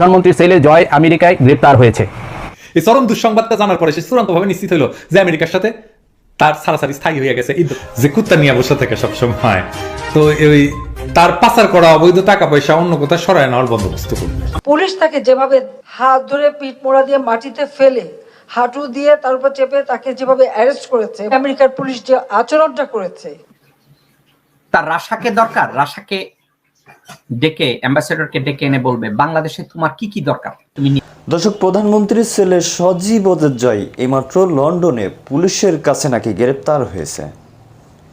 প্রধানমন্ত্রী ছেলে জয় আমেরিকায় গ্রেপ্তার হয়েছে। এই চরম দুঃসংবাদটা জানার পরে সে চূড়ান্তভাবে নিশ্চিত হলো যে আমেরিকার সাথে তার সারাসারি স্থায়ী হয়ে গেছে। ঈদ যে কুত্তা নিয়ে বসে থাকে সবসময়। তো ওই তার পাচার করা অবৈধ টাকা পয়সা অন্য কোথাও সরায় নেওয়ার বন্দোবস্ত করবে পুলিশ তাকে যেভাবে হাত ধরে পিঠ মোড়া দিয়ে মাটিতে ফেলে হাঁটু দিয়ে তার উপর চেপে তাকে যেভাবে অ্যারেস্ট করেছে আমেরিকার পুলিশ যে আচরণটা করেছে। তার রাশাকে দরকার? রাশাকে ডেকে অ্যাম্বাসেডরকে ডেকে এনে বলবে, বাংলাদেশে তোমার কি কি দরকার? তুমি দর্শক, প্রধানমন্ত্রীর ছেলে সজীব জয় এইমাত্র লন্ডনে পুলিশের কাছে নাকি গ্রেপ্তার হয়েছে।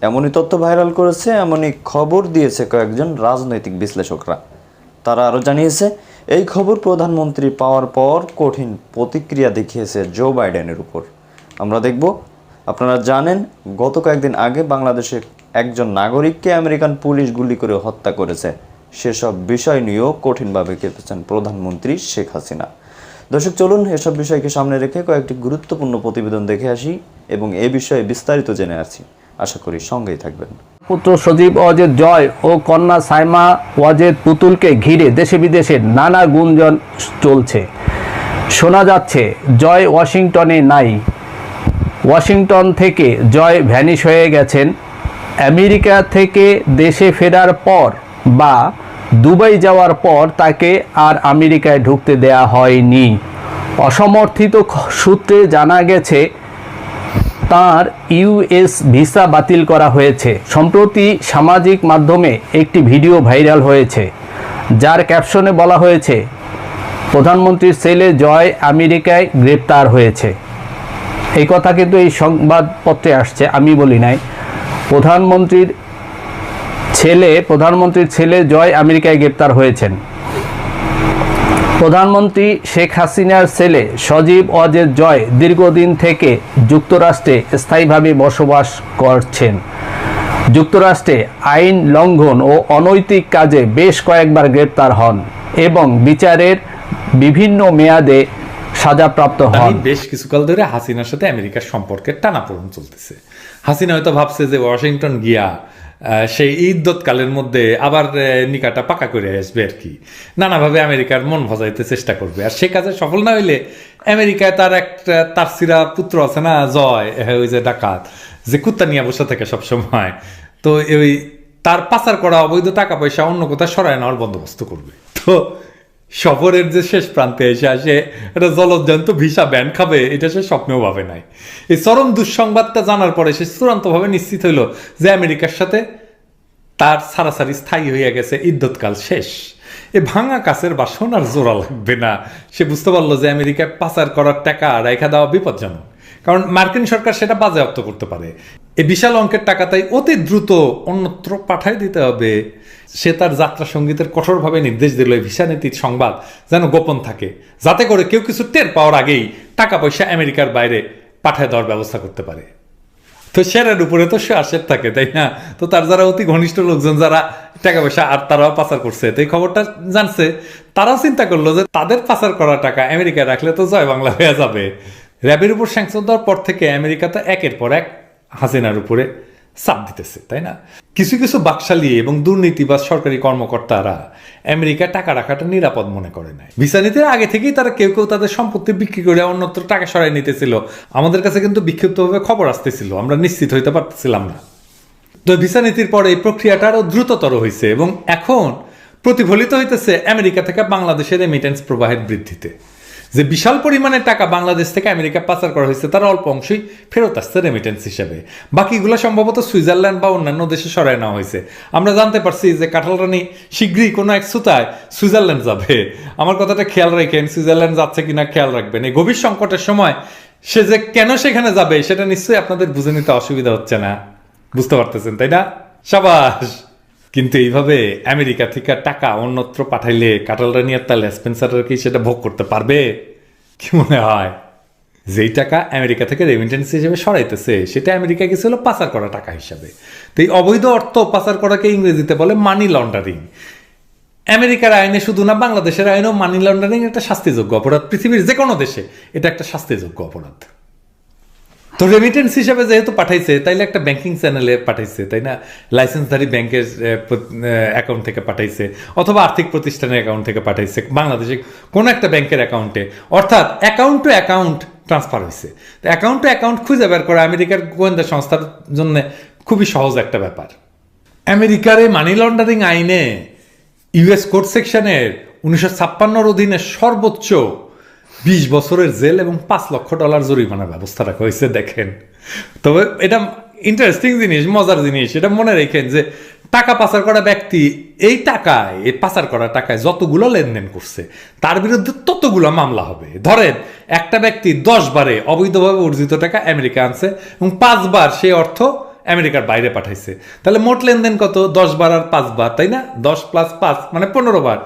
এমনই তথ্য ভাইরাল করেছে, এমনই খবর দিয়েছে কয়েকজন রাজনৈতিক বিশ্লেষকরা। তারা আরও জানিয়েছে, এই খবর প্রধানমন্ত্রী পাওয়ার পর কঠিন প্রতিক্রিয়া দেখিয়েছে জো বাইডেনের উপর। আমরা দেখব আপনারা জানেন, গত কয়েকদিন আগে বাংলাদেশে একজন নাগরিককে আমেরিকান পুলিশ গুলি করে হত্যা করেছে। সেসব বিষয় নিয়েও কঠিনভাবে কেঁপেছেন প্রধানমন্ত্রী শেখ হাসিনা। দর্শক, চলুন এসব বিষয়কে সামনে রেখে কয়েকটি গুরুত্বপূর্ণ প্রতিবেদন দেখে আসি এবং এ বিষয়ে বিস্তারিত জেনে আসি। আশা করি সঙ্গেই থাকবেন। পুত্র সজীব অজেদ জয় ও কন্যা সাইমা ওয়াজেদ পুতুলকে ঘিরে দেশে বিদেশে নানা গুঞ্জন চলছে। শোনা যাচ্ছে, জয় ওয়াশিংটনে নাই। ওয়াশিংটন থেকে জয় ভ্যানিশ হয়ে গেছেন। আমেরিকা থেকে দেশে ফেরার পর বা দুবাই যাওয়ার পর তাকে আর আমেরিকায় ঢুকতে দেয়া হয়নি। অসমর্থিত সূত্রে জানা গেছে, তার ইউএস ভিসা বাতিল করা হয়েছে। সম্প্রতি সামাজিক মাধ্যমে একটি ভিডিও ভাইরাল হয়েছে, যার ক্যাপশনে বলা হয়েছে, প্রধানমন্ত্রীর ছেলে জয় আমেরিকায় গ্রেপ্তার হয়েছে। এই কথা কিন্তু এই সংবাদপত্রে আসছে, আমি বলি নাই। প্রধানমন্ত্রীর ছেলে প্রধানমন্ত্রীর ছেলে জয় আমেরিকায় গ্রেপ্তার হয়েছেন। প্রধানমন্ত্রী শেখ হাসিনার ছেলে সজীব অজেদ জয় দীর্ঘদিন থেকে যুক্তরাষ্ট্রে স্থায়ীভাবে বসবাস করছেন। যুক্তরাষ্ট্রে আইন লঙ্ঘন ও অনৈতিক কাজে বেশ কয়েকবার গ্রেপ্তার হন এবং বিচারের বিভিন্ন মেয়াদে সাজাপ্রাপ্ত হন। বেশ কিছুকাল ধরে হাসিনার সাথে আমেরিকার সম্পর্কের টানাপোড়েন চলতেছে। হাসিনা হয়তো ভাবছে যে ওয়াশিংটন গিয়া সেই ইদ্যৎকালের মধ্যে আবার নিকাটা পাকা করে আসবে আর কি। নানাভাবে আমেরিকার মন ভজাইতে চেষ্টা করবে। আর সে কাজে সফল না হইলে আমেরিকায় তার একটা তার সিরা পুত্র আছে না জয় ওই যে ডাকাত যে কুত্তা নিয়ে বসে থাকে সবসময়। তো ওই তার পাচার করা অবৈধ টাকা পয়সা অন্য কোথাও সরায় নেওয়ার বন্দোবস্ত করবে। তো সফরের যে শেষ প্রান্তে এসে আসে, এটা জলজ্জান্ত ভিসা ব্যান খাবে, এটা সে স্বপ্নেও ভাবে নাই। এই চরম দুঃসংবাদটা জানার পরে সে চূড়ান্তভাবে নিশ্চিত হইল যে আমেরিকার সাথে তার সারাসারি স্থায়ী হইয়া গেছে, ইদ্যৎকাল শেষ। এ ভাঙা কাছের বাসন আর জোড়া লাগবে না। সে বুঝতে পারল যে আমেরিকায় পাচার করার টাকা রেখা দেওয়া বিপজ্জনক। কারণ মার্কিন সরকার সেটা বাজেয়াপ্ত করতে পারে। এই বিশাল অঙ্কের টাকা তাই অতি দ্রুত অন্যত্র পাঠাই দিতে হবে। সে তার যাত্রা সঙ্গীতের কঠোরভাবে নির্দেশ দিল। এই ভিসা নীতির সংবাদ যেন গোপন থাকে, যাতে করে কেউ কিছু টের পাওয়ার আগেই টাকা পয়সা আমেরিকার বাইরে পাঠায় দেওয়ার ব্যবস্থা করতে পারে। তো সেরার উপরে তো আসের থাকে, তাই না? তো তার যারা অতি ঘনিষ্ঠ লোকজন যারা টাকা পয়সা আর তারাও পাচার করছে, তো এই খবরটা জানছে। তারাও চিন্তা করল যে তাদের পাচার করা টাকা আমেরিকায় রাখলে তো জয় বাংলা হয়ে যাবে। র্যাবের উপর স্যাংশন দেওয়ার পর থেকে আমেরিকা তো একের পর এক হাসিনার উপরে চাপ দিতেছে, তাই না? কিছু কিছু বাকশালী এবং দুর্নীতিবাজ সরকারি কর্মকর্তারা আমেরিকা টাকা রাখাটা নিরাপদ মনে করে নাই। ভিসা নিতে আগে থেকেই তারা কেউ কেউ তাদের সম্পত্তি বিক্রি করে অন্যত্র টাকা সরাই নিতেছিল। আমাদের কাছে কিন্তু বিক্ষিপ্তভাবে খবর আসতেছিল, আমরা নিশ্চিত হইতে পারতেছিলাম না। তো ভিসা নীতির পরে এই প্রক্রিয়াটা আরও দ্রুততর হয়েছে এবং এখন প্রতিফলিত হইতেছে আমেরিকা থেকে বাংলাদেশের রেমিটেন্স প্রবাহের বৃদ্ধিতে। যে বিশাল পরিমাণে টাকা বাংলাদেশ থেকে আমেরিকা পাচার করা হয়েছে, তার অল্প অংশই ফেরত আসছে রেমিটেন্স হিসেবে। বাকিগুলো সম্ভবত সুইজারল্যান্ড বা অন্যান্য দেশে সরায় নেওয়া হয়েছে। আমরা জানতে পারছি যে কাঁঠাল রানী শীঘ্রই কোনো এক সুতায় সুইজারল্যান্ড যাবে। আমার কথাটা খেয়াল রাখেন, সুইজারল্যান্ড যাচ্ছে কিনা খেয়াল রাখবেন। এই গভীর সংকটের সময় সে যে কেন সেখানে যাবে, সেটা নিশ্চয়ই আপনাদের বুঝে নিতে অসুবিধা হচ্ছে না। বুঝতে পারতেছেন, তাই না? সাবাস! কিন্তু এইভাবে আমেরিকা থেকে টাকা অন্যত্র পাঠাইলে কাটাল রানী আর তাহলে স্পেন্সার কি সেটা ভোগ করতে পারবে? কি মনে হয়? যেই টাকা আমেরিকা থেকে রেমিটেন্স হিসেবে সরাইতেছে, সেটা আমেরিকা গেছিল পাচার করা টাকা হিসাবে। তো এই অবৈধ অর্থ পাচার করাকে ইংরেজিতে বলে মানি লন্ডারিং আমেরিকার আইনে শুধু না, বাংলাদেশের আইনেও মানি লন্ডারিং একটা শাস্তিযোগ্য অপরাধ। পৃথিবীর যে কোনো দেশে এটা একটা শাস্তিযোগ্য অপরাধ। তো রেমিটেন্স হিসাবে যেহেতু পাঠাইছে, তাইলে একটা ব্যাংকিং চ্যানেলে পাঠাইছে, তাই না? লাইসেন্সধারী ব্যাংকের অ্যাকাউন্ট থেকে পাঠাইছে, অথবা আর্থিক প্রতিষ্ঠানের অ্যাকাউন্ট থেকে পাঠাইছে, বাংলাদেশে কোনো একটা ব্যাংকের অ্যাকাউন্টে অর্থাৎ অ্যাকাউন্ট টু অ্যাকাউন্ট ট্রান্সফার হয়েছে তো অ্যাকাউন্ট টু অ্যাকাউন্ট খুঁজে বের করা আমেরিকার গোয়েন্দা সংস্থার জন্য খুবই সহজ একটা ব্যাপার। আমেরিকার এই মানি লন্ডারিং আইনে ইউএস কোর্ট সেকশনের উনিশশো ছাপ্পান্নর অধীনে সর্বোচ্চ বিশ বছরের জেল এবং পাঁচ লক্ষ ডলার জরিমানার ব্যবস্থা রাখা হয়েছে, দেখেন। তবে এটা ইন্টারেস্টিং জিনিস, মজার জিনিস, এটা মনে রেখেন যে টাকা পাচার করা ব্যক্তি এই টাকায়, এই পাচার করা টাকায় যতগুলো লেনদেন করছে, তার বিরুদ্ধে ততগুলো মামলা হবে। ধরেন, একটা ব্যক্তি দশ বারে অবৈধভাবে অর্জিত টাকা আমেরিকা আনছে এবং পাঁচবার সেই অর্থ আমেরিকার বাইরে পাঠাইছে। তাহলে মোট লেনদেন কত? দশ বার আর পাঁচ বার, তাই না? দশ প্লাস পাঁচ মানে পনেরো বার।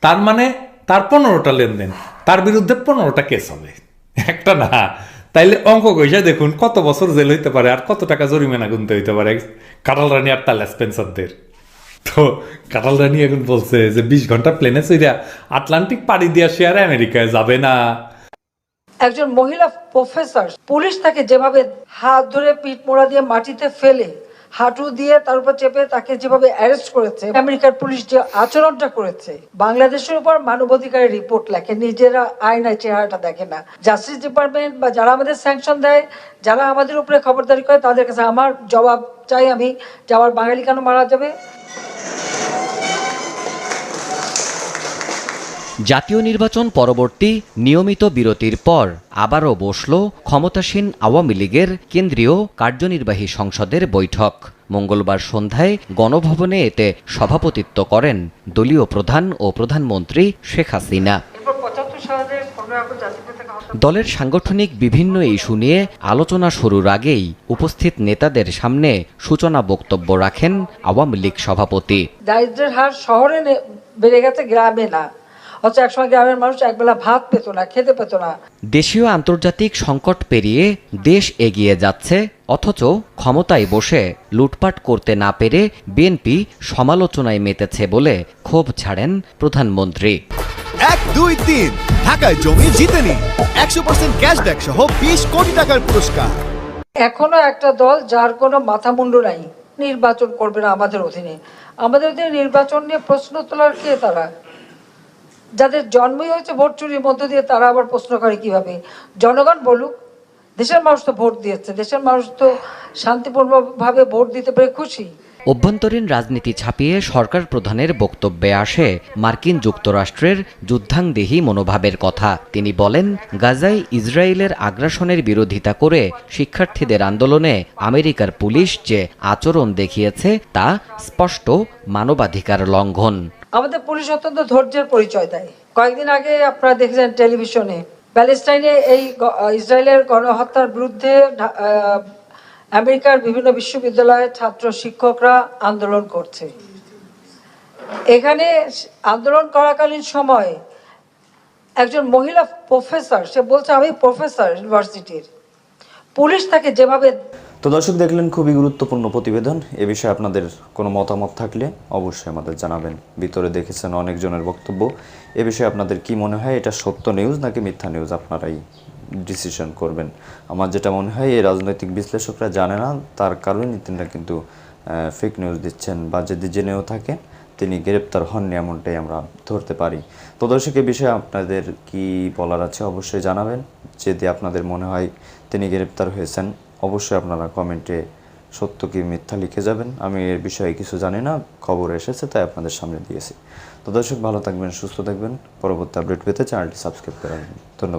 তার মানে তার পনেরোটা লেনদেন। তার বিরুদ্ধে পনেরোটা কেস হবে। একটা না। তাইলে অঙ্ক কইসা, দেখুন, কত বছর জেল হইতে পারে আর কত টাকা জরিমানা গুনতে হইতে পারে? কাটাল রানী আর তাল স্পেন্সারদের। তো কাটাল রানী এখন বলছে যে, বিশ ঘণ্টা প্লেনে চইরা আটলান্টিক পাড়ি দিয়া সে আর আমেরিকায় যাবে না। একজন মহিলা প্রফেসর পুলিশ তাকে যেভাবে হাত ধরে পিঠ মোড়া দিয়ে মাটিতে ফেলে হাঁটু দিয়ে তার উপর চেপে তাকে যেভাবে অ্যারেস্ট করেছে, আমেরিকার পুলিশ যে আচরণটা করেছে, বাংলাদেশের উপর মানবাধিকারের রিপোর্ট লেখে, নিজেরা আয়নায় চেহারাটা দেখে না। জাস্টিস ডিপার্টমেন্ট বা যারা আমাদের স্যাংশন দেয়, যারা আমাদের উপরে খবরদারি করে, তাদের কাছে আমার জবাব চাই আমি যে আমার বাঙালি কেন মারা যাবে? জাতীয় নির্বাচন পরবর্তী নিয়মিত বিরতির পর আবারও বসল ক্ষমতাসীন আওয়ামী লীগের কেন্দ্রীয় কার্যনির্বাহী সংসদের বৈঠক। মঙ্গলবার সন্ধ্যায় গণভবনে এতে সভাপতিত্ব করেন দলীয় প্রধান ও প্রধানমন্ত্রী শেখ হাসিনা। দলের সাংগঠনিক বিভিন্ন ইস্যু নিয়ে আলোচনা শুরুর আগেই উপস্থিত নেতাদের সামনে সূচনা বক্তব্য রাখেন আওয়ামী লীগ সভাপতি। দারিদ্রের হার শহরে বেড়ে গেছে গ্রামে না। অথচ একসময় গ্রামের মানুষ একবেলা ভাত পেত না খেতে পেত না। দেশীয় আন্তর্জাতিক সংকট পেরিয়ে দেশ এগিয়ে যাচ্ছে অথচ ক্ষমতায় বসে লুটপাট করতে না পেরে বিএনপি সমালোচনায় মেতেছে বলে ক্ষোভ ছাড়েন প্রধানমন্ত্রী। এক দুই তিন। ঢাকায় জমি জিতে নিন একশো পার্সেন্ট ক্যাশব্যাক সহ বিশ কোটি টাকার পুরস্কার। এখনও একটা দল যার কোনো মাথা মুন্ডু নাই নির্বাচন করবে না আমাদের অধীনে। আমাদের অধীনে নির্বাচন নিয়ে প্রশ্ন তোলার কে তারা? যাদের জন্মই হয়েছে ভোট চুরির মধ্য দিয়ে, তারা আবার প্রশ্ন করে কীভাবে? জনগণ বলুক। দেশের মানুষ তো ভোট দিয়েছে। দেশের মানুষ তো শান্তিপূর্ণভাবে ভোট দিতে পেরে খুশি। অভ্যন্তরীণ রাজনীতি ছাপিয়ে সরকার প্রধানের বক্তব্যে আসে মার্কিন যুক্তরাষ্ট্রের যুদ্ধাংদেহী মনোভাবের কথা। তিনি বলেন, গাজায় ইসরায়েলের আগ্রাসনের বিরোধিতা করে শিক্ষার্থীদের আন্দোলনে আমেরিকার পুলিশ যে আচরণ দেখিয়েছে তা স্পষ্ট মানবাধিকার লঙ্ঘন। আমাদের পুলিশ অত্যন্ত ধৈর্যের পরিচয় দেয়। কয়েকদিন আগে আপনারা দেখেছেন টেলিভিশনে, প্যালেস্টাইনে এই ইসরায়েলের গণহত্যার বিরুদ্ধে আমেরিকার বিভিন্ন বিশ্ববিদ্যালয়ের ছাত্র শিক্ষকরা আন্দোলন করছে। এখানে আন্দোলন করাকালীন সময় একজন মহিলা প্রফেসর, সে বলছে, আমি প্রফেসর ইউনিভার্সিটির। পুলিশ তাকে যেভাবে তো দর্শক, দেখলেন খুবই গুরুত্বপূর্ণ প্রতিবেদন। এ বিষয়ে আপনাদের কোনো মতামত থাকলে অবশ্যই আমাদের জানাবেন। ভিতরে দেখেছেন অনেকজনের বক্তব্য। এ বিষয়ে আপনাদের কি মনে হয়, এটা সত্য নিউজ নাকি মিথ্যা নিউজ আপনারাই ডিসিশন করবেন। আমার যেটা মনে হয়, এই রাজনৈতিক বিশ্লেষকরা জানে না, তার কারণে তিনি কিন্তু ফেক নিউজ দিচ্ছেন বা যদি জেনেও থাকেন, তিনি গ্রেপ্তার হননি এমনটাই আমরা ধরতে পারি। তো দর্শক, এ বিষয়ে আপনাদের কি বলার আছে অবশ্যই জানাবেন। যদি আপনাদের মনে হয় তিনি গ্রেপ্তার হয়েছেন অবশ্যই আপনারা কমেন্টে সত্য কি মিথ্যা লিখে যাবেন। আমি এর বিষয়ে কিছু জানি না, খবর এসেছে তাই আপনাদের সামনে দিয়েছি। তো দর্শক, ভালো থাকবেন, সুস্থ থাকবেন। পরবর্তী আপডেট পেতে চ্যানেলটি সাবস্ক্রাইব করে রাখবেন। ধন্যবাদ।